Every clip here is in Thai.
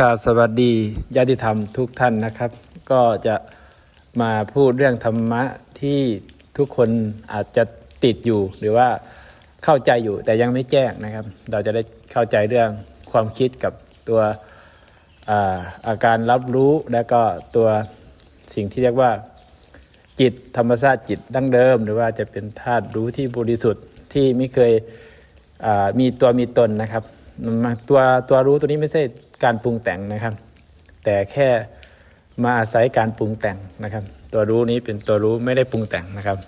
กาสวัสดีญาติธรรมทุกท่านนะครับ ก็จะมาพูดเรื่องธรรมะที่ทุกคนอาจจะติดอยู่ หรือว่าเข้าใจอยู่แต่ยังไม่แจ้งนะครับ เราจะได้เข้าใจเรื่องความคิดกับตัวอาอาการรับรู้และก็ตัวสิ่งที่เรียกว่าจิตธรรมชาติจิตดั้งเดิม หรือว่าจะเป็นธาตุรู้ที่บริสุทธิ์ที่ไม่เคยมีตัวมีตนนะครับตัวตัวรู้ตัวนี้ไม่ใช่ การปรุงแต่งนะครับ แต่แค่มาอาศัยการปรุงแต่งนะครับ ตัวรู้นี้เป็นตัวรู้ไม่ได้ปรุงแต่งนะครับ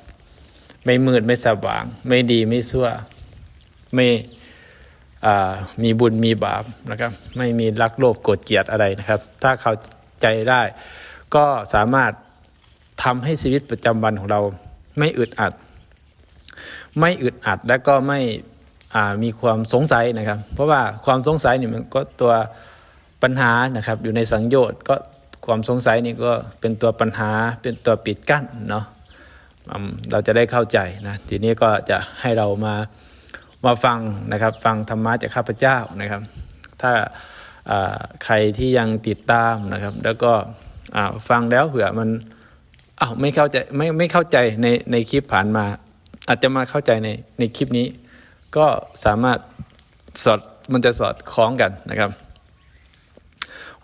ไม่มืดไม่สว่าง ไม่ดีไม่ชั่วไม่มีบุญมีบาปนะครับ ไม่มีรักโลภโกรธเกลียดอะไรนะครับ ถ้าเข้าใจได้ ก็สามารถทำให้ชีวิตประจำวันของเรา ไม่อึดอัด ไม่อึดอัดและก็ไม่มีความสงสัยนะครับ เพราะว่าความสงสัยนี่มันก็ตัว ปัญหานะครับ อยู่ในสังโยชน์ก็ความสงสัยนี่ก็เป็นตัวปัญหาเป็นตัวปิดกั้นเนาะเราจะได้เข้าใจนะทีนี้ก็จะให้เรามามาฟังนะครับ ฟังธรรมะจากข้าพเจ้านะครับ ถ้าใครที่ยังติดตามนะครับ แล้วก็ฟังแล้วเผื่อมันอ้าวไม่เข้าใจไม่ไม่เข้าใจในในคลิปผ่านมา อาจจะมาเข้าใจในในคลิปนี้ ก็สามารถสอดมันจะสอดคล้องกันนะครับ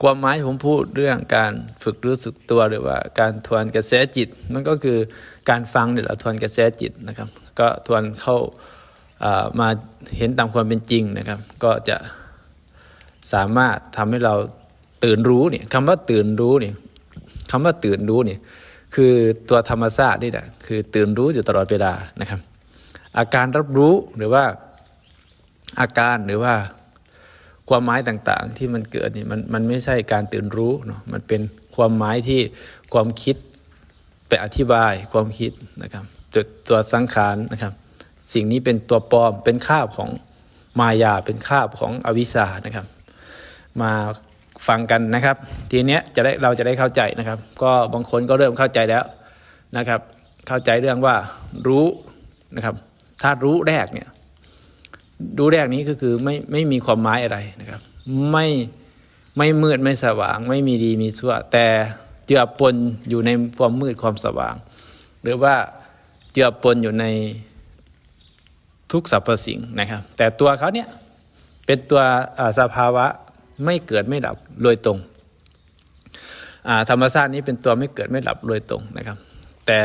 ความหมายผมพูดเรื่องการฝึกรู้สึกตัวหรือว่าการทวนกระแสจิต มันก็คือการฟังเนี่ยเราทวนกระแสจิตนะครับ ก็ทวนเข้าามาเห็นตามความเป็นจริงนะครับ ก็จะสามารถทำให้เราตื่นรู้เนี่ยคำว่าตื่นรู้เนี่ยคำว่าตื่นรู้เนี่ยคือตัวธรรมชาตินี่แหละคือตื่นรู้อยู่ตลอดเวลานะครับ อาการรับรู้หรือว่าอาการหรือว่า ความหมายต่างๆ ที่มันเกิดนี่มันมันไม่ใช่การตื่นรู้เนาะมันเป็นความหมายที่ความคิดไปอธิบายความคิดนะครับตัวตัวสังขารนะครับ สิ่งนี้เป็นตัวปลอมเป็นคาบของมายาเป็นคาบของอวิชชานะครับ มาฟังกันนะครับ ทีเนี้ยจะได้เราจะได้เข้าใจนะครับ ก็บางคนก็เริ่มเข้าใจแล้วนะครับ เข้าใจเรื่องว่ารู้นะครับถ้ารู้แรกเนี่ย รู้แรกนี้ก็คือไม่ไม่มีความหมายอะไรนะครับ ไม่ไม่มืดไม่สว่าง ไม่มีดีมีชั่ว แต่เจือปนอยู่ในความมืดความสว่าง หรือว่าเจือปนอยู่ในทุกสรรพสิ่งนะครับ แต่ตัวเขาเนี่ยเป็นตัวสภาวะไม่เกิดไม่ดับโดยตรงธรรมชาตินี้เป็นตัวไม่เกิดไม่ดับโดยตรงนะครับ แต่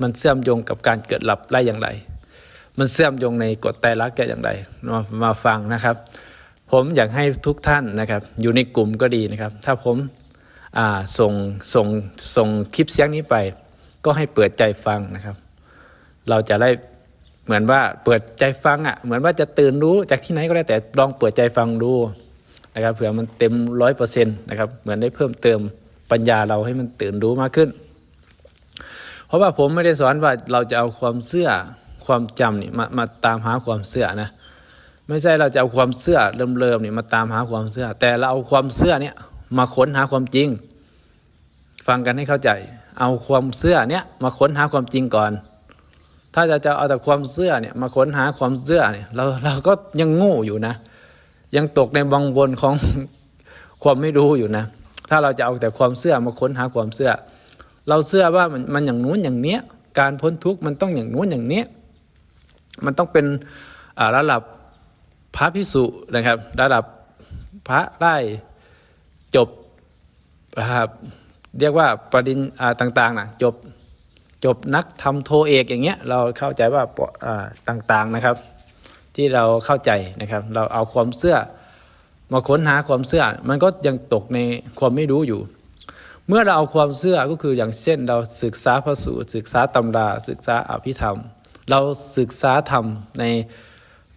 มันเชื่อมโยงกับการเกิดดับได้อย่างไร มันเชื่อมโยงในกฎไตรลักษณ์ได้อย่างไรมามาฟังนะครับ ผมอยากให้ทุกท่านนะครับ อยู่ในกลุ่มก็ดีนะครับ ถ้าผมาส่งส่งส่งคลิปเสียงนี้ไป ก็ให้เปิดใจฟังนะครับ เราจะได้เหมือนว่าเปิดใจฟังอะ่ะเหมือนว่าจะตื่นรู้จากที่ไหนก็ได้แต่ลองเปิดใจฟังดูนะครับเผื่อมันเต็มร้อยเปอร์เซ็นต์นะครับเหมือนได้เพิ่มเติมปัญญาเราให้มันตื่นรู้มากขึ้น เพราะว่าผมไม่ได้สอนว่าเราจะเอาความเชื่อ ความจำนี่มามาตามหาความเชื่อนะไม่ใช่เราจะเอาความเชื่อเริ่มๆนี่มาตามหาความเชื่อแต่เราเอาความเชื่อเนี่ยมาค้นหาความจริง ฟังกันให้เข้าใจ เอาความเชื่อเนี่ยมาค้นหาความจริงก่อน ถ้าจะจะเอาแต่ความเชื่อเนี่ยมาค้นหาความเชื่อเนี่ยเราเราก็ยังง่อยู่นะ ยังตกในวังวนของความไม่รู้อยู่นะ ถ้าเราจะเอาแต่ความเชื่อมาค้นหาความเชื่อเราเชื่อว่ามันมันอย่างนู้นอย่างเนี้ยการพ้นทุกข์มันต้องอย่างนู้นอย่างเนี้ย มันต้องเป็นระดับพระพิสุนะครับ ระดับพระได้จบนะครับเรียกว่าปริญญาต่างๆนะจบจบนักทำโทเอกอย่างเงี้ยเราเข้าใจว่าต่างๆนะครับ ที่เราเข้าใจนะครับ เราเอาความเชื่อมาค้นหาความเชื่อมันก็ยังตกในความไม่รู้อยู่ เมื่อเราเอาความเชื่อก็คืออย่างเช่น เราศึกษาพระสูตรศึกษาตำราศึกษาอภิธรรม เราศึกษาธรรมใน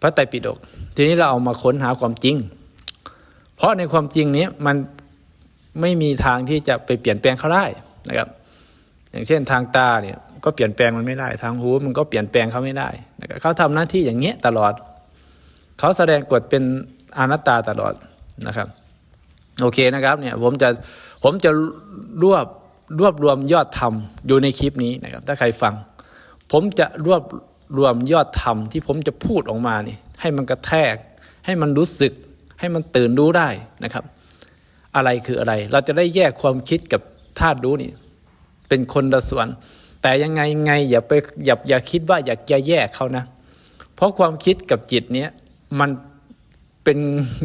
พระไตรปิฎกทีนี้เราเอามาค้นหาความจริง เพราะในความจริงนี้มันไม่มีทางที่จะไปเปลี่ยนแปลงเขาได้นะครับ อย่างเช่นทางตาเนี่ยก็เปลี่ยนแปลงมันไม่ได้ ทางหูมันก็เปลี่ยนแปลงเขาไม่ได้นะครับเขาทำหน้าที่อย่างเงี้ยตลอด เขาแสดงกฎเป็นอนัตตาตลอดนะครับ โอเคนะครับเนี่ยผมจะผมจะรวบรวบรวมยอดธรรมอยู่ในคลิปนี้นะครับ ถ้าใครฟัง ผมจะรวบรวมยอดธรรมที่ผมจะพูดออกมานี่ให้มันกระแทก ให้มันรู้สึก ให้มันตื่นรู้ได้นะครับ อะไรคืออะไร เราจะได้แยกความคิดกับธาตุรู้นี่ เป็นคนละส่วน แต่ยังไงไงอย่าไปอย่าอย่าคิดว่าอยากจะแยกเขานะ เพราะความคิดกับจิตเนี้ยมันเป็น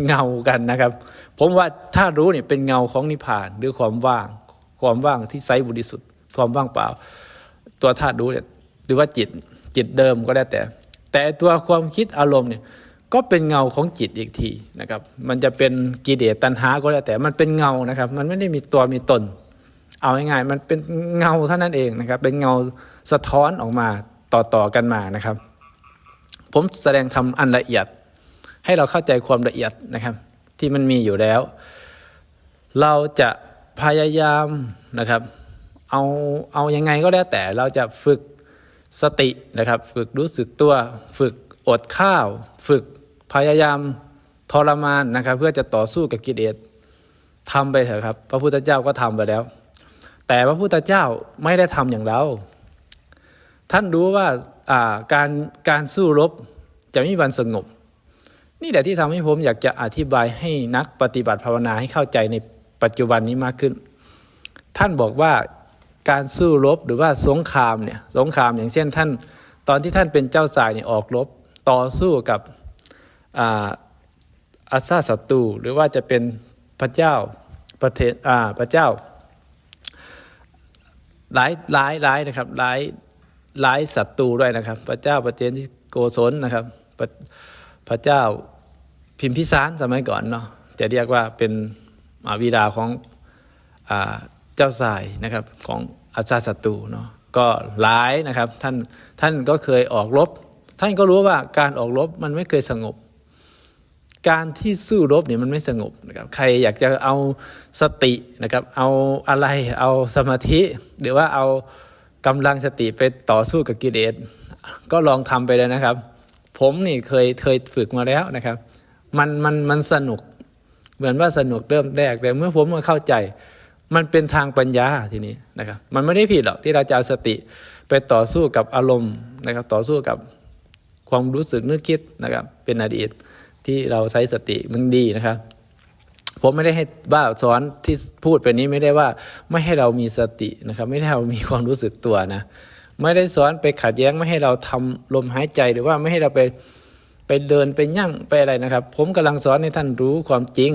เงากันนะครับ ผมว่าถ้ารู้เนี่ยเป็นเงาของนิพพานหรือความว่าง ความว่างที่ไซบุริสุทธิ์ความว่างเปล่า ตัวธาตุรู้เนี่ย รือว่าจิตจิตเดิมก็ได้แต่ แต่ตัวความคิดอารมณ์เนี่ยก็เป็นเงาของจิตอีกทีนะครับ มันจะเป็นกิเลสตัณหาก็ได้แต่มันเป็นเงานะครับ มันไม่ได้มีตัวมีตน เอาง่ายๆมันเป็นเงาเท่านั้นเองนะครับ เป็นเงาสะท้อนออกมาต่อๆกันมานะครับ ผมแสดงทำอันละเอียด ให้เราเข้าใจความละเอียดนะครับ ที่มันมีอยู่แล้ว เราจะพยายามนะครับ เอาเอายังไงก็แล้วแต่เราจะฝึก สตินะครับ ฝึกรู้สึกตัว ฝึกอดข้าว ฝึกพยายามทรมานนะครับ เพื่อจะต่อสู้กับกิเลสทำไปเถอะครับ พระพุทธเจ้าก็ทำไปแล้ว แต่พระพุทธเจ้าไม่ได้ทำอย่างเรา ท่านรู้ว่าการการสู้รบจะไม่มีวันสงบ นี่แหละที่ทำให้ผมอยากจะอธิบายให้นักปฏิบัติภาวนาให้เข้าใจในปัจจุบันนี้มากขึ้น ท่านบอกว่า การสู้รบหรือว่าสงครามเนี่ยสงครามอย่างเช่นท่าน ตอนที่ท่านเป็นเจ้าสายเนี่ยออกรบต่อสู้กับอาซาศัตรูหรือว่าจะเป็นพระเจ้าประเทศอ่าพระเจ้าหลายหลายหลายนะครับหลายหลายศัตรูด้วยนะครับ พระเจ้าประเทศที่โกศลนะครับพระพระเจ้าพิมพิสารสมัยก่อนเนาะจะเรียกว่าเป็นอวีดาของอ่า เจ้าสายนะครับของอาซาศัตรูเนาะก็หลายนะครับท่านท่านก็เคยออกรบ ท่านก็รู้ว่าการออกรบมันไม่เคยสงบ การที่สู้รบเนี่ยมันไม่สงบนะครับใครอยากจะเอาสตินะครับเอาอะไรเอาสมาธิหรือว่าเอากำลังสติไปต่อสู้กับกิเลสก็ลองทำไปเลยนะครับ ผมนี่เคยเคยฝึกมาแล้วนะครับ มันมันมันสนุกเหมือนว่าสนุกเริ่มแรกแต่เมื่อผมมาเข้าใจ มันเป็นทางปัญญาทีนี้นะครับ มันไม่ได้ผิดหรอกที่เราจะเอาสติไปต่อสู้กับอารมณ์นะครับ ต่อสู้กับความรู้สึกนึกคิดนะครับ เป็นอดีตที่เราใช้สติมันดีนะครับผมไม่ได้ให้ว่าสอนที่พูดไปนี้ไม่ได้ว่าไม่ให้เรามีสตินะครับ ไม่ให้เรามีความรู้สึกตัวนะ ไม่ได้สอนไปขัดแย้งไม่ให้เราทำลมหายใจหรือว่าไม่ให้เราไปไปเดินไปยั่งไปอะไรนะครับ ผมกำลังสอนให้ท่านรู้ความจริง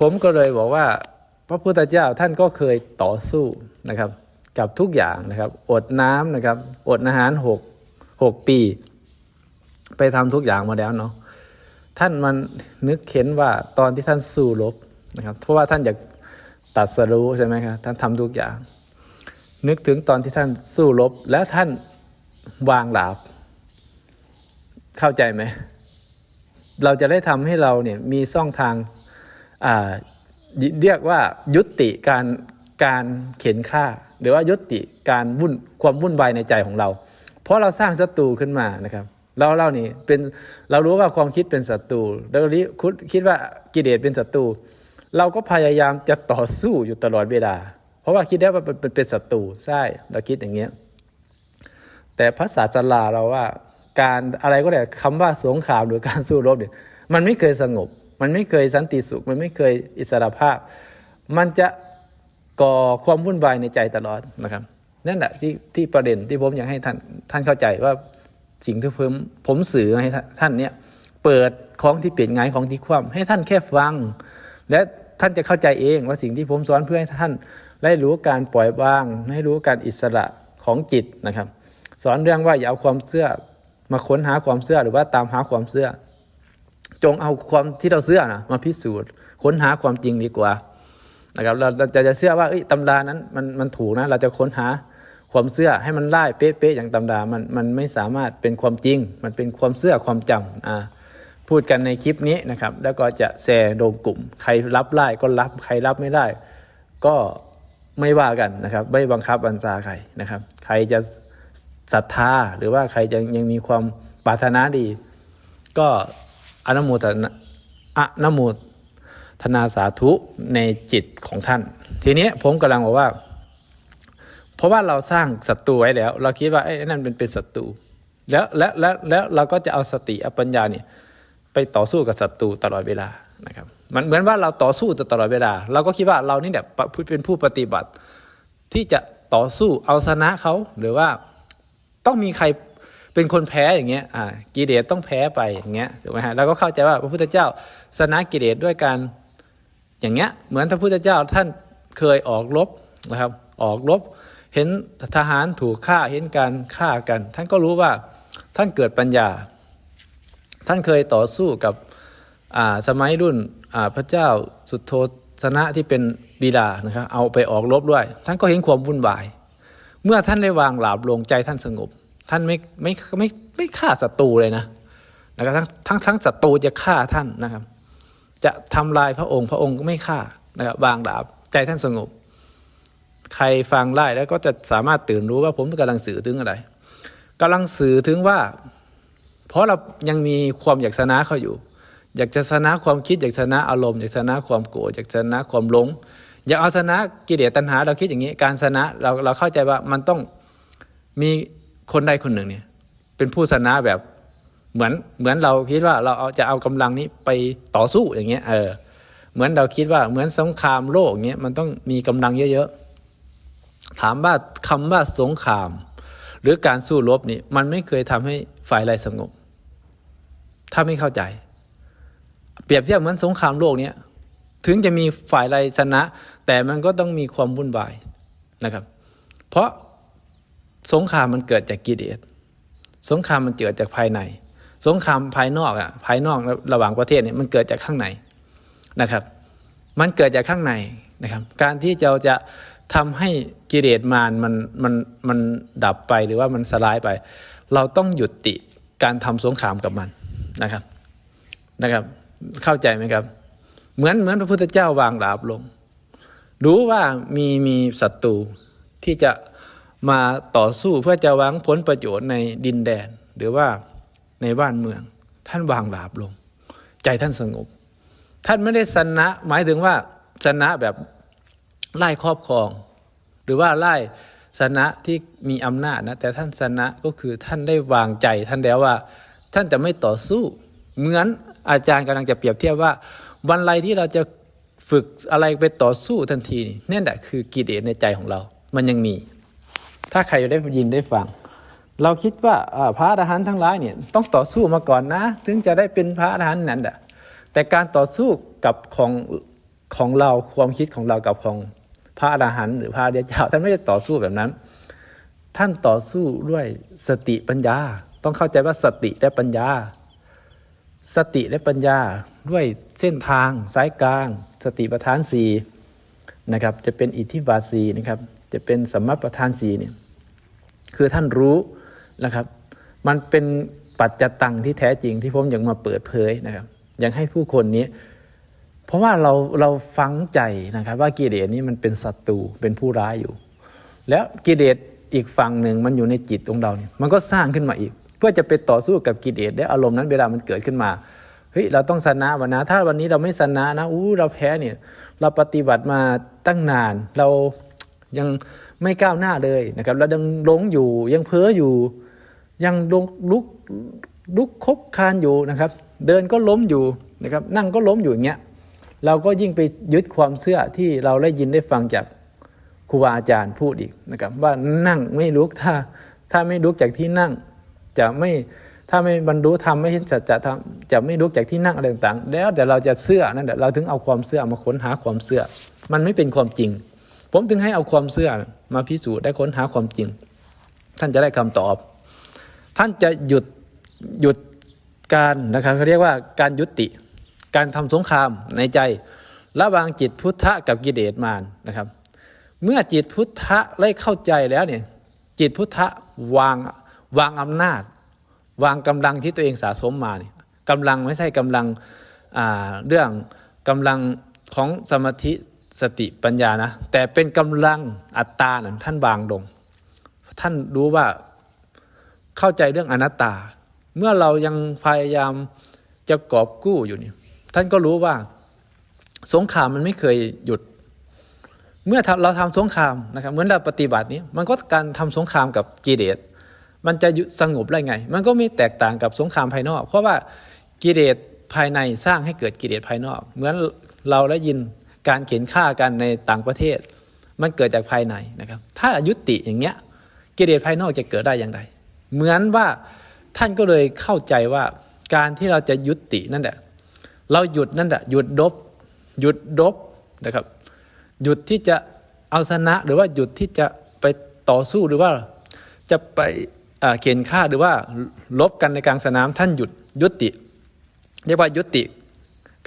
ผมก็เลยบอกว่า พระพุทธเจ้าท่านก็เคยต่อสู้นะครับกับทุกอย่างนะครับ อดน้ำนะครับ อดอาหารหกหกปี ไปทำทุกอย่างมาแล้วเนาะท่านมันนึกเข็นว่าตอนที่ท่านสู้รบนะครับ เพราะว่าท่านอยากตัดสรู้ใช่ไหมครับท่านทำทุกอย่าง นึกถึงตอนที่ท่านสู้รบและท่านวางหลาบ เข้าใจไหม เราจะได้ทำให้เราเนี่ยมีช่องทางอ่า เรียกว่ายุติการการเข็นฆ่า หรือว่ายุติการวุ่นความวุ่นวายในใจของเรา เพราะเราสร้างศัตรูขึ้นมานะครับ เราเรานี่เป็นเรารู้ว่าความคิดเป็นศัตรูเราคิดว่ากิเลสเป็นศัตรูเราก็พยายามจะต่อสู้อยู่ตลอดเวลา เพราะว่าคิดได้ว่าเป็นเป็นศัตรูใช่เราคิดอย่างเงี้ยแต่ภาษาสลาเราว่าการอะไรก็ได้คำว่าสงครามหรือการสู้รบเนี่ยมันไม่เคยสงบ มันไม่เคยสันติสุข มันไม่เคยอิสระภาพ มันจะก่อความวุ่นวายในใจตลอดนะครับนั่นแหละที่ที่ประเด็นที่ผมอยากให้ท่านท่านเข้าใจว่าสิ่งที่ผมผมสื่อให้ท่านเนี่ยเปิดของที่เปลี่ยนไงของที่คว่ำให้ท่านแค่ฟัง และท่านจะเข้าใจเองว่าสิ่งที่ผมสอนเพื่อให้ท่านได้รู้การปล่อยวาง ให้รู้การอิสระของจิตนะครับ สอนเรื่องว่าอย่าเอาความเชื่อมาค้นหาความเชื่อหรือว่าตามหาความเชื่อ จงเอาความที่เราเชื่อนะมาพิสูจน์ค้นหาความจริงดีกว่านะครับเราจะจะเชื่อว่าเอ้ยตำรานั้นมันมันถูกนะ เราจะค้นหาความเชื่อให้มันไล่เป๊ะๆอย่างตำรามันมันไม่สามารถเป็นความจริง มันเป็นความเชื่อความจำอ่าพูดกันในคลิปนี้นะครับ แล้วก็จะแชร์ลงกลุ่ม ใครรับไล่ก็รับใครรับไม่ได้ ก็ไม่ว่ากันนะครับ ไม่บังคับบัญชาใครนะครับ ใครจะศรัทธาหรือว่าใครยังยังมีความปรารถนาดี ก็ อนโมทนาอนโมทนาสาธุในจิตของท่าน ทีนี้ผมกำลังบอกว่า เพราะว่าเราสร้างศัตรูไว้แล้ว เราคิดว่าไอ้นั่นเป็นเป็นศัตรูแล้วและและแล้วเราก็จะเอาสติอปัญญาเนี่ยไปต่อสู้กับศัตรูตลอดเวลานะครับ มันเหมือนว่าเราต่อสู้ตลอดเวลา เราก็คิดว่าเรานี่แหละเป็นผู้ปฏิบัติ ที่จะต่อสู้เอาชนะเขาหรือว่าต้องมีใคร เป็นคนแพ้อย่างเงี้ยอ่ากิเลสต้องแพ้ไปอย่างเงี้ยถูกไหมฮะเราก็เข้าใจว่าพระพุทธเจ้าชนะกิเลสด้วยการอย่างเงี้ยเหมือนพระพุทธเจ้าท่านเคยออกรบนะครับ ออกรบเห็นทหารถูกฆ่าเห็นการฆ่ากัน ท่านก็รู้ว่าท่านเกิดปัญญา ท่านเคยต่อสู้กับอ่าสมัยรุ่นอ่าพระเจ้าสุโธสนะที่เป็นบิดานะครับเอาไปออกรบด้วย ท่านก็เห็นความวุ่นวาย เมื่อท่านได้วางหลาบลงใจท่านสงบ ท่านไม่ไม่ไม่ไม่ฆ่าศัตรูเลยนะนะครับทั้งทั้งทั้งศัตรูจะฆ่าท่านนะครับ จะทำลายพระองค์พระองค์ก็ไม่ฆ่านะครับวางดาบใจท่านสงบ ใครฟังได้แล้วก็จะสามารถตื่นรู้ว่าผมกำลังสื่อถึงอะไรกำลังสื่อถึงว่า เพราะเรายังมีความอยากชนะเขาอยู่ อยากจะชนะความคิดอยากชนะอารมณ์อยากชนะความโกรธอยากชนะความหลงอยากเอาชนะกิเลสตัณหาเราคิดอย่างนี้ การชนะเราเราเข้าใจว่ามันต้องมี คนใดคนหนึ่งเนี่ย เป็นผู้ชนะแบบเหมือนเหมือนเราคิดว่าเราเอาจะเอากำลังนี้ไปต่อสู้อย่างเงี้ย เออ เหมือนเราคิดว่าเหมือนสงครามโลกอย่างเงี้ยมันต้องมีกำลังเยอะๆถามว่าคำว่าสงคราม หรือการสู้รบนี่มันไม่เคยทำให้ฝ่ายใดสงบ ถ้าไม่เข้าใจ เปรียบเทียบเหมือนสงครามโลกเนี้ยถึงจะมีฝ่ายใดชนะ แต่มันก็ต้องมีความวุ่นวายนะครับ เพราะ สงครามมันเกิดจากกิเลสสงครามมันเกิดจากภายใน สงครามภายนอกอะภายนอกระหว่างประเทศเนี่ยมันเกิดจากข้างในนะครับ มันเกิดจากข้างในนะครับ การที่เราจะทำให้กิเลสมารมันมันมันดับไปหรือว่ามันสลายไป เราต้องหยุดติการทำสงครามกับมันนะครับนะครับ เข้าใจไหมครับ เหมือนเหมือนพระพุทธเจ้าวางดาบลง รู้ว่ามีมีศัตรูที่จะ มาต่อสู้เพื่อจะหวังผลประโยชน์ในดินแดน หรือว่าในบ้านเมือง ท่านวางดาบลง ใจท่านสงบ ท่านไม่ได้สนะ หมายถึงว่าสนะแบบไล่ครอบครอง หรือว่าไล่สนะที่มีอำนาจนะแต่ท่านสนะก็คือท่านได้วางใจ ท่านแล้วว่า ท่านจะไม่ต่อสู้ เหมือนอาจารย์กำลังจะเปรียบเทียบว่า วันไรที่เราจะฝึกอะไรไปต่อสู้ทันทีนี่นั่นแหละคือกิเลสในใจของเรา มันยังมี ถ้าใครได้ยินได้ฟัง เราคิดว่าพระอรหันต์ทั้งหลายเนี่ยต้องต่อสู้มาก่อนนะ ถึงจะได้เป็นพระอรหันต์นั้นแหละแต่การต่อสู้กับของของเราความคิดของเรากับของพระอรหันต์หรือพระอริยเจ้าท่านไม่ได้ต่อสู้แบบนั้น ท่านต่อสู้ด้วยสติปัญญา ต้องเข้าใจว่าสติและปัญญา สติและปัญญาด้วยเส้นทางสายกลาง สติปัฏฐานสี่นะครับจะเป็นอิทธิบาทสีนะครับ จะเป็นสัมมาปัฏฐานสีเนี่ยคือท่านรู้นะครับ มันเป็นปัจจตังที่แท้จริงที่ผมอยากมาเปิดเผยนะครับอยากให้ผู้คนนี้ เพราะว่าเราเราฟังใจนะครับ ว่ากิเลสนี้มันเป็นศัตรูเป็นผู้ร้ายอยู่ แล้วกิเลสอีกฝั่งหนึ่งมันอยู่ในจิตของเราเนี่ยมันก็สร้างขึ้นมาอีก เพื่อจะไปต่อสู้กับกิเลสและอารมณ์นั้นเวลามันเกิดขึ้นมาเฮ้ยเราต้องชนะวันนะถ้าวันนี้เราไม่ชนะนะอู้เราแพ้เนี่ย เราปฏิบัติมาตั้งนานเรา ยังไม่ก้าวหน้าเลยนะครับเรายังหลงอยู่ยังเพ้ออยู่ ยังลงลุกลุกคบคานอยู่นะครับ เดินก็ล้มอยู่นะครับ นั่งก็ล้มอยู่อย่างเงี้ยเราก็ยิ่งไปยึดความเชื่อที่เราได้ยินได้ฟังจากครูบาอาจารย์พูดอีกนะครับ ว่านั่งไม่ลุกถ้าถ้าไม่ลุกจากที่นั่ง จะไม่ถ้าไม่บรรลุธรรมไม่เห็นสัจธรรมจะไม่ลุกจากที่นั่งอะไรต่างๆ แล้วแต่เราจะเชื่อนั่นแหละเราถึงเอาความเชื่อมาค้นหาความเชื่อ มันไม่เป็นความจริง ผมถึงให้เอาความเชื่อมาพิสูจน์ได้ค้นหาความจริง ท่านจะได้คำตอบ ท่านจะหยุดหยุดการนะครับเขาเรียกว่าการยุติ การทำสงครามในใจ ระหว่างจิตพุทธะกับกิเลสมารนะครับ เมื่อจิตพุทธะได้เข้าใจแล้วเนี่ยจิตพุทธะวางวางอำนาจ วางกำลังที่ตัวเองสะสมมาเนี่ยกำลังไม่ใช่กำลังเรื่องกำลังของสมาธิ สติปัญญานะ แต่เป็นกำลังอัตตานะท่านวางลง ท่านรู้ว่าเข้าใจเรื่องอนัตตา เมื่อเรายังพยายามจะกอบกู้อยู่นี่ท่านก็รู้ว่า สงครามมันไม่เคยหยุด เมื่อเราทำสงครามนะครับ เหมือนเราปฏิบัตินี้ มันก็การทำสงครามกับกิเลสมันจะสงบได้ไง มันก็ม่แตกต่างกับสงครามภายนอก เพราะว่ากิเลสภายในสร้างให้เกิดกิเลสภายนอก เหมือนเราได้ยิน การเขียนฆ่ากันในต่างประเทศ มันเกิดจากภายในนะครับ ถ้ายุติอย่างเงี้ยกิเลสภายนอกจะเกิดได้อย่างไร เหมือนว่าท่านก็เลยเข้าใจว่าการที่เราจะยุตินั่นแหละเราหยุดนั่นแหละหยุดดบ หยุดดบนะครับ หยุดที่จะเอาชนะหรือว่าหยุดที่จะไปต่อสู้หรือว่าจะไปเขียนฆ่าหรือว่าลบกันในกลางสนามท่านหยุดยุติ เรียกว่ายุติ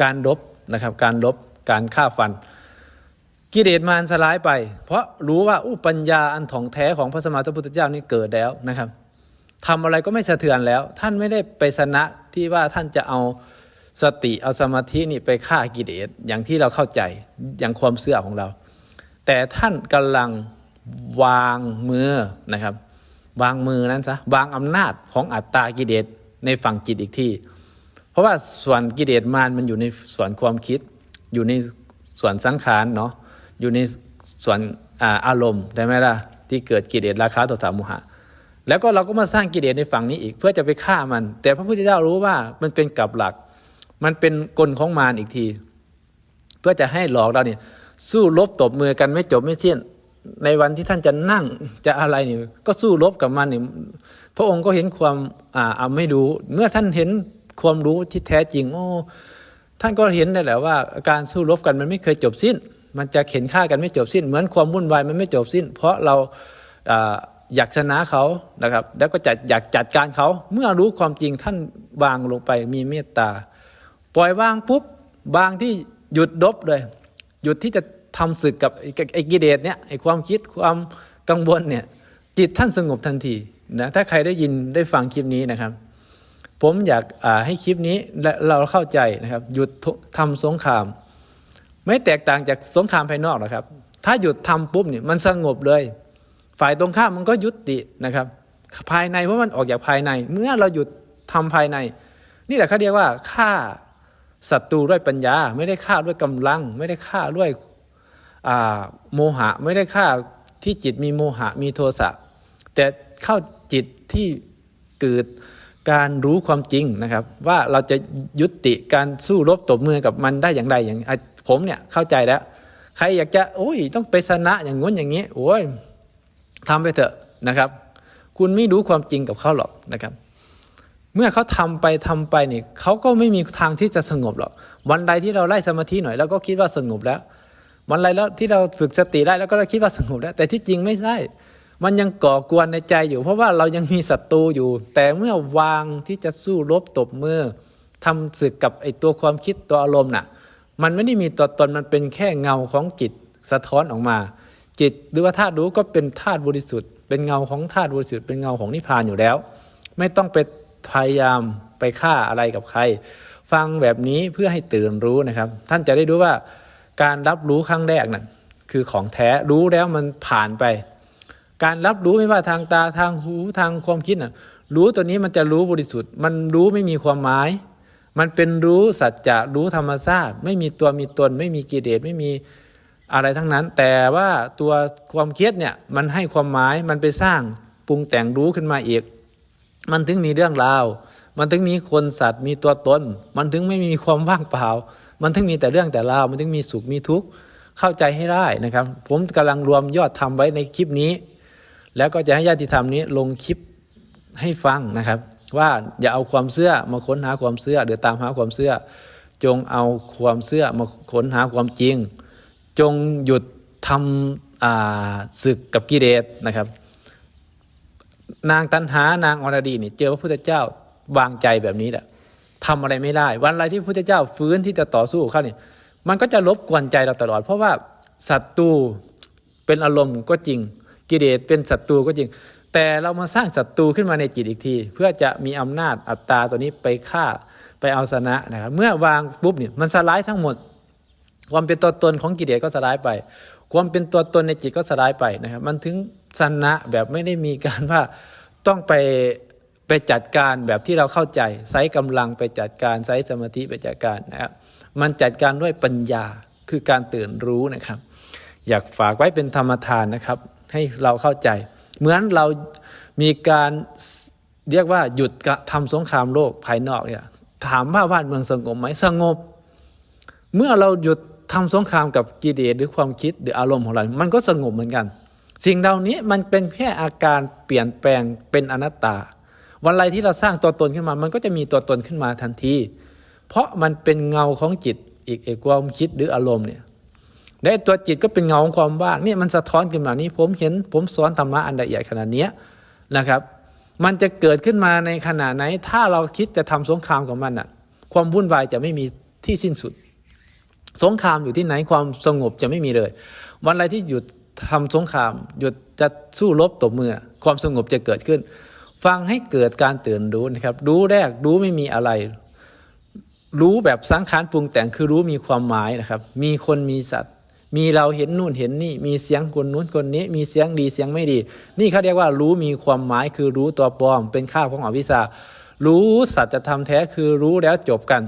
การลบนะครับการลบ การฆ่าฟัน กิเลสมารสลายไป เพราะรู้ว่าอุปัญญาอันถ่องแท้ของพระสมมาสัมพุทธเจ้านี่เกิดแล้วนะครับทำอะไรก็ไม่สะเทือนแล้ว ท่านไม่ได้ไปชนะที่ว่าท่านจะเอาสติเอาสมาธินี่ไปฆ่ากิเลสอย่างที่เราเข้าใจอย่างความเสื่อของเรา แต่ท่านกำลังวางมือนะครับ วางมือนั้นซะวางอำนาจของอัตตากิเลสในฝั่งจิตอีกที่ เพราะว่าส่วนกิเลสมารมันอยู่ในส่วนความคิด อยู่ในส่วนสังขารเนาะอยู่ในส่วนอารมณ์ได้ไหมล่ะที่เกิดกิเลสราคะโทสะโมหะ แล้วก็เราก็มาสร้างกิเลสในฝั่งนี้อีกเพื่อจะไปฆ่ามัน แต่พระพุทธเจ้ารู้ว่ามันเป็นกับหลัก มันเป็นกลของมารอีกที เพื่อจะให้หลอกเราเนี่ยสู้รบตบมือกันไม่จบไม่สิ้นในวันที่ท่านจะนั่งจะอะไรนี่ก็สู้รบกับมันนี่พระองค์ก็เห็นความอ่าเอาไม่รู้ เมื่อท่านเห็นความรู้ที่แท้จริง โอ้ ท่านก็เห็นได้แหละว่าการสู้รบกันมันไม่เคยจบสิ้น มันจะเข็นฆ่ากันไม่จบสิ้น เหมือนความวุ่นวายมันไม่จบสิ้น เพราะเราอยากชนะเขานะครับ แล้วก็จัดอยากจัดการเขา เมื่อรู้ความจริงท่านวางลงไปมีเมตตา ปล่อยวางปุ๊บบางที่หยุดดบเลย หยุดที่จะทำศึกกับไอ้กิเลสเนี่ยไอ้ความคิดความกังวลเนี่ยจิตท่านสงบทันทีนะถ้าใครได้ยินได้ฟังคลิปนี้นะครับ ผมอยากให้คลิปนี้เราเข้าใจนะครับหยุดทำสงคราม ไม่แตกต่างจากสงครามภายนอกหรอกครับ ถ้าหยุดทำปุ๊บเนี่ยมันสงบเลย ฝ่ายตรงข้ามมันก็ยุตินะครับ ภายในเพราะมันออกจากภายใน เมื่อเราหยุดทำภายใน นี่แหละเขาเรียกว่าฆ่าศัตรูด้วยปัญญา ไม่ได้ฆ่าด้วยกำลัง ไม่ได้ฆ่าด้วยโมหะ ไม่ได้ฆ่าที่จิตมีโมหะมีโทสะแต่เข้าจิตที่เกิด การรู้ความจริงนะครับ ว่าเราจะยุติการสู้รบตบมือกับมันได้อย่างไรอย่างผมเนี่ยเข้าใจแล้ว ใครอยากจะโอ้ยต้องไปชนะอย่างงู้นอย่างนี้โอ้ยทำไปเถอะนะครับ คุณไม่รู้ความจริงกับเขาหรอกนะครับ เมื่อเขาทำไปทำไปนี่เขาก็ไม่มีทางที่จะสงบหรอกวันใดที่เราไล่สมาธิหน่อยเราก็คิดว่าสงบแล้ววันใดแล้วที่เราฝึกสติได้แล้วก็คิดว่าสงบแล้ว แต่ที่จริงไม่ใช่ มันยังก่อกวนในใจอยู่ เพราะว่าเรายังมีศัตรูอยู่ แต่เมื่อวางที่จะสู้รบตบมือทำศึกกับไอ้ตัวความคิดตัวอารมณ์น่ะ มันไม่ได้มีตัวตนมันเป็นแค่เงาของจิตสะท้อนออกมา จิตหรือว่าธาตุรู้ก็เป็นธาตุบริสุทธิ์ เป็นเงาของธาตุบริสุทธิ์เป็นเงาของนิพพานอยู่แล้ว ไม่ต้องไปพยายามไปฆ่าอะไรกับใคร ฟังแบบนี้เพื่อให้ตื่นรู้นะครับ ท่านจะได้รู้ว่าการรับรู้ครั้งแรกนั่นคือของแท้รู้แล้วมันผ่านไป การรับรู้ไม่ว่าทางตาทางหูทางความคิดน่ะ รู้ตัวนี้มันจะรู้บริสุทธิ์ มันรู้ไม่มีความหมาย มันเป็นรู้สัจจะรู้ธรรมชาติไม่มีตัวมีตน ไม่มีกิเลสไม่มีอะไรทั้งนั้น แต่ว่าตัวความคิดเนี่ยมันให้ความหมายมันไปสร้างปรุงแต่งรู้ขึ้นมาอีก มันถึงมีเรื่องราว มันถึงมีคนสัตว์มีตัวตน มันถึงไม่มีความว่างเปล่า มันถึงมีแต่เรื่องแต่ราวมันถึงมีสุขมีทุกข์เข้าใจให้ได้นะครับ ผมกำลังรวมยอดทำไว้ในคลิปนี้ แล้วก็จะให้ญาติธรรมนี้ลงคลิปให้ฟังนะครับ ว่าอย่าเอาความเชื่อมาค้นหาความเชื่อหรือตามหาความเชื่อจงเอาความเชื่อมาค้นหาความจริง จงหยุดทำศึกกับกิเลสนะครับ นางตันหานางอรดีนี่เจอพระพุทธเจ้าวางใจแบบนี้แหละทำอะไรไม่ได้ วันอะไรที่พระพุทธเจ้าฟื้นที่จะต่อสู้เขาเนี่ยมันก็จะรบกวนใจเราตลอด เพราะว่าศัตรูเป็นอารมณ์ก็จริง กิเลสเป็นศัตรูก็จริง แต่เรามาสร้างศัตรูขึ้นมาในจิตอีกที เพื่อจะมีอำนาจอัตตาตัวนี้ไปฆ่าไปเอาชนะนะครับเมื่อวางปุ๊บเนี่ยมันสลายทั้งหมด ความเป็นตัวตนของกิเลสก็สลายไป ความเป็นตัวตนในจิตก็สลายไปนะครับมันถึงชนะแบบไม่ได้มีการว่าต้องไปไปจัดการแบบที่เราเข้าใจใช้กำลังไปจัดการใช้สมาธิไปจัดการนะครับมันจัดการด้วยปัญญาคือการตื่นรู้นะครับ อยากฝากไว้เป็นธรรมทานนะครับ ให้เราเข้าใจ เหมือนเรามีการเรียกว่าหยุดกระทำสงครามโลกภายนอกเนี่ยถามว่าบ้านเมืองสงบไหมสงบ เมื่อเราหยุดทำสงครามกับกิเลสหรือความคิดหรืออารมณ์ของเรา มันก็สงบเหมือนกัน สิ่งเหล่านี้มันเป็นแค่อาการเปลี่ยนแปลงเป็นอนัตตา วันไรที่เราสร้างตัวตนขึ้นมา มันก็จะมีตัวตนขึ้นมาทันที เพราะมันเป็นเงาของจิตอีกเอกความคิดหรืออารมณ์เนี่ย และตัวจิตก็เป็นเงาของความว่างเนี่ยมันสะท้อนขึ้นมานี้ ผมเห็นผมสอนธรรมะอันละเอียดขนาดเนี้ยนะครับ มันจะเกิดขึ้นมาในขณะไหน ถ้าเราคิดจะทำสงครามกับมันอะความวุ่นวายจะไม่มีที่สิ้นสุด สงครามอยู่ที่ไหนความสงบจะไม่มีเลย วันอะไรที่หยุดทำสงคราม หยุดจะสู้รบตบมือ ความสงบจะเกิดขึ้น ฟังให้เกิดการตื่นรู้นะครับ รู้แรกรู้ไม่มีอะไร รู้แบบสังขารปรุงแต่งคือรู้มีความหมายนะครับ มีคนมีสัตว์ มีเราเห็นนู่นเห็นนี่ มีเสียงคนนู้นคนนี้ มีเสียงดีเสียงไม่ดี นี่เขาเรียกว่ารู้มีความหมายคือรู้ตัวปลอม เป็นข้าบของอวิชชารู้สัจธรรมแท้คือรู้แล้วจบกัน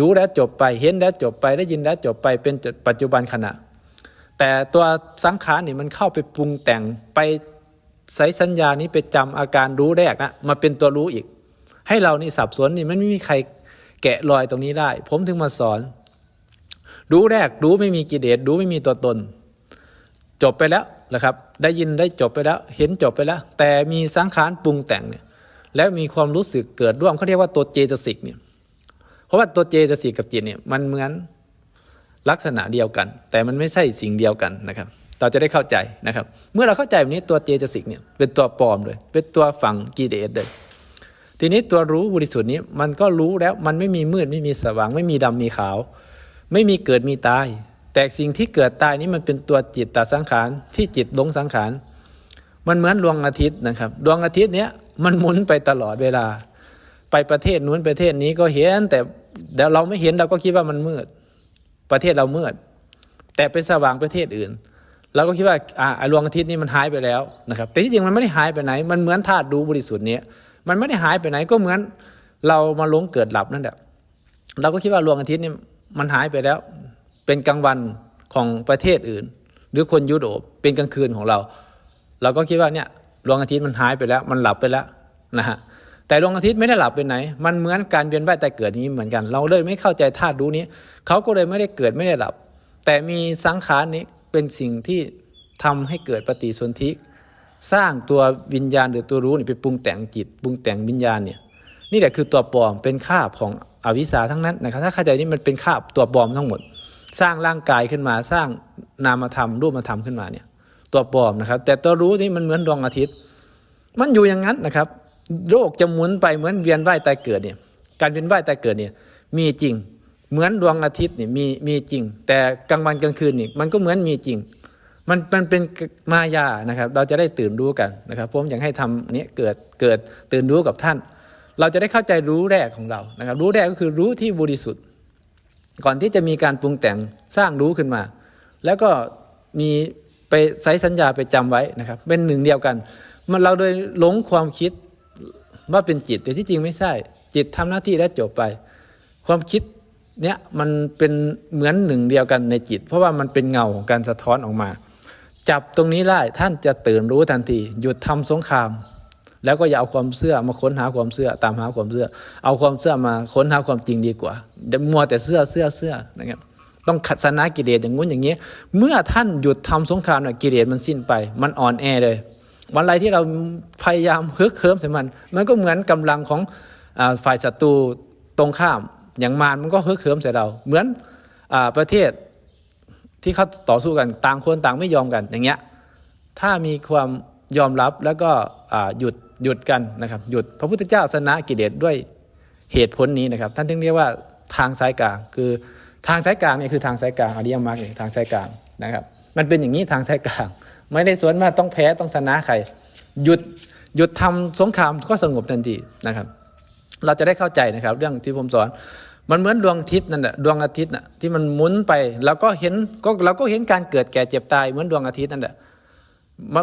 รู้แล้วจบไปเห็นแล้วจบไปได้ยินแล้วจบไปเป็นปัจจุบันขณะ แต่ตัวสังขารนี่มันเข้าไปปรุงแต่งไปใส่สัญญานี้ไปจำอาการรู้แรกนะมาเป็นตัวรู้อีก ให้เรานี่สับสนนี่มันไม่มีใครแกะรอยตรงนี้ได้ ผมถึงมาสอน รู้แรกรู้ไม่มีกิเลสรู้ไม่มีตัวตน จบไปแล้วนะครับ ได้ยินได้จบไปแล้ว เห็นจบไปแล้ว แต่มีสังขารปรุงแต่งเนี่ยแล้วมีความรู้สึกเกิดร่วมเขาเรียกว่าตัวเจตสิกเนี่ยเพราะว่าตัวเจตสิกกับจิตเนี่ยมันเหมือนลักษณะเดียวกัน แต่มันไม่ใช่สิ่งเดียวกันนะครับ เราจะได้เข้าใจนะครับ เมื่อเราเข้าใจแบบนี้ตัวเจตสิกเนี่ยเป็นตัวปลอมเลยเป็นตัวฝังกิเลสเลยทีนี้ตัวรู้บริสุทธิ์นี้มันก็รู้แล้วมันไม่มีมืดไม่มีสว่างไม่มีดำมีขาว ไม่มีเกิดมีตาย แต่สิ่งที่เกิดตายนี้มันเป็นตัวจิตตสังขารที่จิตหลงสังขาร มันเหมือนดวงอาทิตย์นะครับ ดวงอาทิตย์เนี้ยมันหมุนไปตลอดเวลา ไปประเทศนู้นประเทศนี้ก็เห็น แต่เดี๋ยวเราไม่เห็นเราก็คิดว่ามันมืด ประเทศเรามืด แต่เป็นสว่างประเทศอื่นเราก็คิดว่าอ่าดวงอาทิตย์นี้มันหายไปแล้วนะครับ แต่ที่จริงมันไม่ได้หายไปไหน มันเหมือนธาตุรู้บริสุทธิ์เนี้ยมันไม่ได้หายไปไหนก็เหมือนเรามาหลงเกิดหลับนั่นแหละเราก็คิดว่าดวงอาทิตย์นี่ มันหายไปแล้ว เป็นกลางวันของประเทศอื่น หรือคนยุโรปเป็นกลางคืนของเรา เราก็คิดว่าเนี่ยดวงอาทิตย์มันหายไปแล้ว มันหลับไปแล้วนะฮะแต่ดวงอาทิตย์ไม่ได้หลับไปไหน มันเหมือนการเวียนว่ายแต่เกิดนี้เหมือนกัน เราเลยไม่เข้าใจธาตุรู้นี้ เขาก็เลยไม่ได้เกิดไม่ได้หลับ แต่มีสังขารนี้เป็นสิ่งที่ทำให้เกิดปฏิสนธิสร้างตัววิญญาณหรือตัวรู้นี่ไปปรุงแต่งจิต ปรุงแต่งวิญญาณเนี่ย นี่แหละคือตัวปลอมเป็นคาบของอวิชชาทั้งนั้นนะครับถ้าเข้าใจนี่มันเป็นคาบตัวปลอมทั้งหมด สร้างร่างกายขึ้นมา สร้างนามธรรมรูปธรรมขึ้นมาเนี่ย ตัวปลอมนะครับ แต่ตัวรู้นี่มันเหมือนดวงอาทิตย์ มันอยู่อย่างนั้นนะครับ โลกจะหมุนไปเหมือนเวียนว่ายตายเกิดเนี่ย การเวียนว่ายตายเกิดเนี่ย มีจริง เหมือนดวงอาทิตย์เนี่ยมีมีจริง แต่กลางวันกลางคืนนี่มันก็เหมือนมีจริง มันมันเป็นมายานะครับ เราจะได้ตื่นรู้กันนะครับผมอยากให้ทำเนี้ยเกิดเกิดตื่นรู้กับท่าน เราจะได้เข้าใจรู้แรกของเรานะครับรู้แรกก็คือรู้ที่บริสุทธิ์ ก่อนที่จะมีการปรุงแต่งสร้างรู้ขึ้นมา แล้วก็มีไปใช้สัญญาไปจำไว้นะครับ เป็นหนึ่งเดียวกัน มันเราโดยหลงความคิดว่าเป็นจิตแต่ที่จริงไม่ใช่ จิตทำหน้าที่แล้วจบไป ความคิดเนี้ยมันเป็นเหมือนหนึ่งเดียวกันในจิต เพราะว่ามันเป็นเงาของการสะท้อนออกมา จับตรงนี้ได้ท่านจะตื่นรู้ทันที หยุดทำสงคราม แล้วก็อย่าเอาความเชื่อมาค้นหาความเชื่อตามหาความเชื่อ เอาความเชื่อมาค้นหาความจริงดีกว่ามัวแต่เสื้อเสื้อเสื้อนะครับต้องขัดสนะกิเลสอย่างงู้นอย่างนี้ เมื่อท่านหยุดทำสงครามเนี่ยกิเลสมันสิ้นไป มันอ่อนแอเลย วันไรที่เราพยายามฮึกเหิมใส่มัน มันก็เหมือนกำลังของอฝ่ายศัตรูตรงข้าม อย่างมารมันก็ฮึกเหิมใส่เรา เหมือนอประเทศที่เขาต่อสู้กันต่างคนต่างไม่ยอมกันอย่างเงี้ยถ้ามีความยอมรับแล้วก็หยุด หยุดกันนะครับหยุดพระพุทธเจ้าชนะกิเลสด้วยเหตุผลนี้นะครับ ท่านถึงเรียกว่าทางสายกลาง คือทางสายกลางเนี่ยคือทางสายกลางอริยมรรคเนี่ยทางสายกลางนะครับ มันเป็นอย่างนี้ทางสายกลาง ไม่ได้สวนว่าต้องแพ้ต้องชนะใคร หยุดหยุดทำสงครามก็สงบทันทีนะครับ เราจะได้เข้าใจนะครับ เรื่องที่ผมสอนมันเหมือนดวงอาทิตย์นั่นแหละดวงอาทิตย์น่ะที่มันหมุนไปเราก็เห็นก็เราก็เห็นการเกิดแก่เจ็บตายเหมือนดวงอาทิตย์นั่นแหละ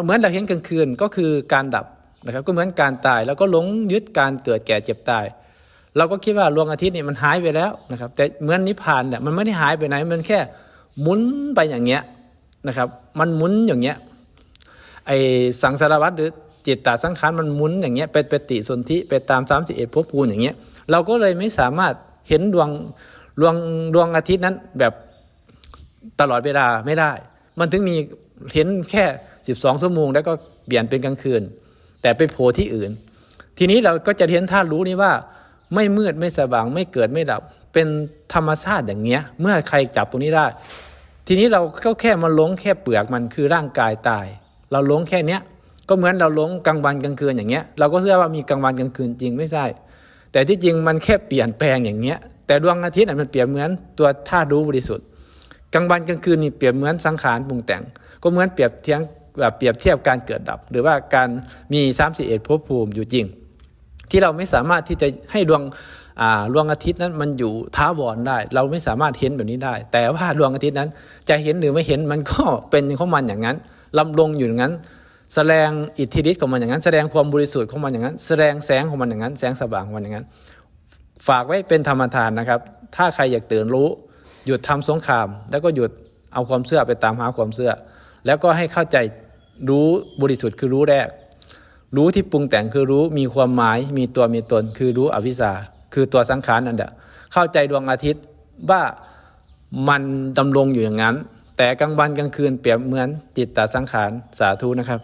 เหมือนเราเห็นกลางคืนก็คือการดับ นะครับก็เหมือนการตายแล้วก็หลงยึดการเกิดแก่เจ็บตาย เราก็คิดว่าดวงอาทิตย์นี่มันหายไปแล้วนะครับ แต่เหมือนนิพพานเนี่ยมันไม่ได้หายไปไหนมันแค่หมุนไปอย่างเงี้ยนะครับ มันหมุนอย่างเงี้ยไอสังสารวัตรหรือจิตตาสังขารมันหมุนอย่างเงี้ยเป็นปฏิสนธิไปตามสามสิบเอ็ดภพภูมิอย่างเงี้ยเราก็เลยไม่สามารถเห็นดวงดวงดวงอาทิตย์นั้นแบบตลอดเวลาไม่ได้ มันถึงมีเห็นแค่สิบสองชั่วโมง แล้วก็เปลี่ยนเป็นกลางคืน แต่ไปโผล่ที่อื่น ทีนี้เราก็จะเห็นธาตุรู้นี้ว่า ไม่มืดไม่สว่างไม่เกิดไม่ดับ เป็นธรรมชาติอย่างเงี้ย เมื่อใครจับตรงนี้ได้ ทีนี้เราก็แค่มาหลงแค่เปลือกมันคือร่างกายตาย เราหลงแค่เนี้ยก็เหมือนเราหลงกลางวันกลางคืนอย่างเงี้ย เราก็เชื่อว่ามีกลางวันกลางคืนจริงไม่ใช่ แต่ที่จริงมันแค่เปลี่ยนแปลงอย่างเงี้ย แต่ดวงอาทิตย์มันเปรียบเหมือนตัวธาตุรู้บริสุทธิ์กลางวันกลางคืนนี่เปรียบเหมือนสังขารปรุงแต่ง ก็เหมือนเปรียบเทียง แบบเปรียบเทียบการเกิดดับ หรือว่าการมีสามสิบเอ็ดภพภูมิอยู่จริง ที่เราไม่สามารถที่จะให้ดวงดวงอาทิตย์นั้นมันอยู่ท้าวรได้ เราไม่สามารถเห็นแบบนี้ได้ แต่ว่าดวงอาทิตย์นั้นจะเห็นหรือไม่เห็นมันก็เป็นของมันอย่างนั้นลำลงอยู่อย่างนั้น แสดงอิทธิฤทธิ์ของมันอย่างนั้น แสดงความบริสุทธิ์ของมันอย่างนั้น แสดงแสงของมันอย่างนั้น แสงสว่างของมันอย่างนั้น ฝากไว้เป็นธรรมทานนะครับ ถ้าใครอยากตื่นรู้ หยุดทำสงคราม แล้วก็หยุดเอาความเชื่อไปตามหาความเชื่อ แล้วก็ให้เข้าใจ รู้บริสุทธิ์คือรู้แรก รู้ที่ปรุงแต่งคือรู้มีความหมาย มีตัวมีตน คือรู้อวิชชาคือตัวสังขารนั่นแหละเข้าใจดวงอาทิตย์ว่ามันดำรงอยู่อย่างนั้น แต่กลางวันกลางคืนเปรียบเหมือนจิตตสังขารสาธุนะครับ